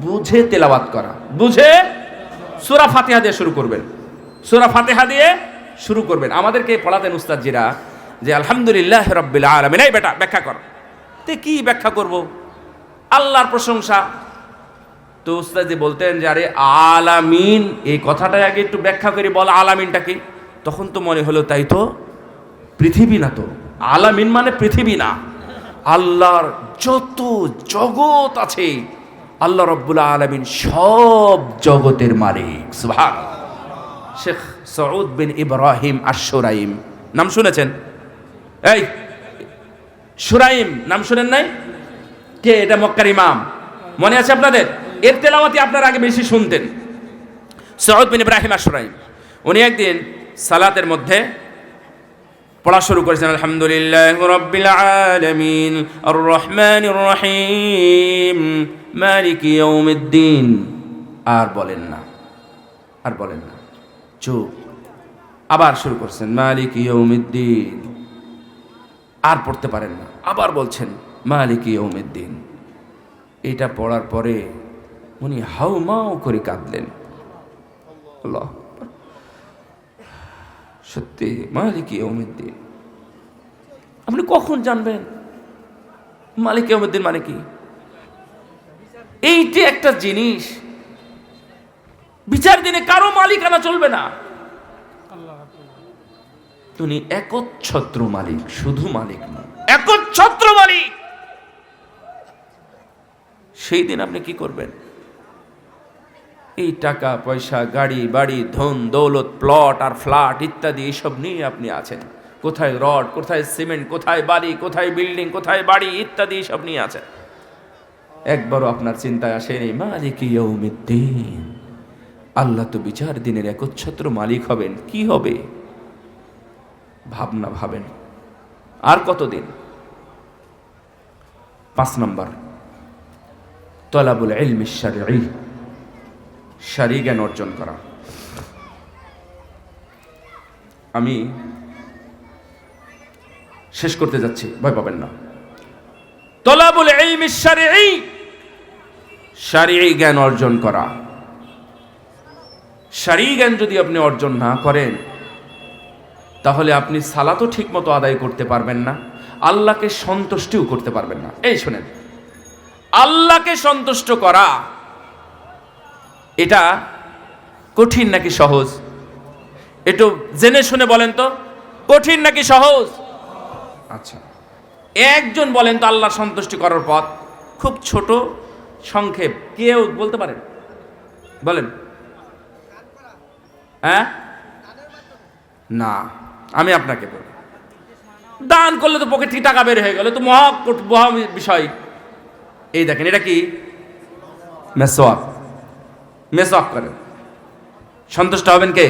বুঝে তেলাওয়াত করা। বুঝে সুরা ফাতেহা দিয়ে শুরু করবেন। সুরা ফাতিহা দিয়ে শুরু করবেন। আমাদেরকে পড়াতেন উস্তাদজিরা যে, আলহামদুলিল্লাহ রব্বিল আলমিন। এই বেটা, ব্যাখ্যা কর। তে কি ব্যাখ্যা করব? আল্লাহর প্রশংসা। তো উস্তাদি বলতেন যে, আরে আলামিন। এই কথাটা আগে একটু ব্যাখ্যা করে, বল আলামিনটা কি? তখন তো মনে হলো, তাই তো পৃথিবী না তো। আলামিন মানে পৃথিবী না। আল্লাহর যত জগৎ আছে আল্লাহ রব্বুল আলামিন সব জগতের মালিক সুবহান Sheikh Saud bin Ibrahim Ashuraim নাম শুনেছেন? এই সুরাইম নাম শুনেন নাই? কে এটা মক্কার ইমাম? মনে আছে আপনাদের? এর তেলাওয়াতি আপনার আগে বেশি শুনতেন। সৌদ বিন ইব্রাহিম আশুরাইম উনি একদিন সালাতের মধ্যে পড়া শুরু করেছেন, আলহামদুলিল্লাহ রব্বিল আলামিন আর রহিম মালিক ইয়াউমিদ্দিন। আর বলেন না, আর বলেন না। চুপ। আবার শুরু করছেন, মালিক ইয়াউমিদ্দিন। আর পড়তে পারেন না। আবার বলছেন, মালিক ইয়ৌমিদ্দিন এটা পড়ার পরে উনি হাউ মাও করে কাঁদলেন। আল্লাহ। সত্যি, মালিক ইয়ৌমিদ্দিন আপনি কখন জানবেন? মালিক ইয়ৌমিদ্দিন মানে কি? এইটি একটা জিনিস। বিচার দিনে কারও মালিকানা চলবে না। তিনি একচ্ছত্র মালিক, শুধু মালিক না একচ্ছত্র মালিক! সেই দিন আপনি কি করবেন? এই টাকা, পয়সা, গাড়ি, বাড়ি, ধন, দৌলত প্লট আর ফ্ল্যাট ইত্যাদি এইসব নিয়ে আপনি আছেন। কোথায় রড, কোথায় সিমেন্ট, কোথায় বাড়ি, কোথায় বিল্ডিং কোথায় বাড়ি ইত্যাদি সব নিয়ে আছেন। একবারও আপনার চিন্তায় আসেনি, মালিক ইয়ৌমিদ্দিন আল্লাহ তো বিচার দিনের একচ্ছত্র মালিক হবেন, কি হবে? ভাবনা ভাবেন। আর কতদিন? পাঁচ নম্বর। তলাবুল ইলমি শারী জ্ঞান অর্জন করা। আমি শেষ করতে যাচ্ছি ভয় পাবেন না। তলাবুল ইলমি এই শারী জ্ঞান অর্জন করা। শারী জ্ঞান যদি আপনি অর্জন না করেন তাহলে আপনি সালাতও ঠিক মতো আদায় করতে পারবেন না আল্লাহকে সন্তুষ্টিও করতে পারবেন না। এই শোনেন আল্লাহকে সন্তুষ্ট করা এটা কঠিন নাকি সহজ? একটু জেনে শুনে বলেন তো কঠিন নাকি সহজ? আচ্ছা। একজন বলেন তো আল্লাহ সন্তুষ্টি করার পথ খুব ছোট সংক্ষেপ কেউ বলতে পারেন বলেন। হ্যাঁ? না আমি আপনাকে বলি। দান করলে তো পকেট থেকে টাকা বের হয়ে গেল তো মহা মহা বিষয়। এই দেখেন এটা কি? মেসওয়াক মেসওয়াক করেন। সন্তুষ্ট হবেন কে?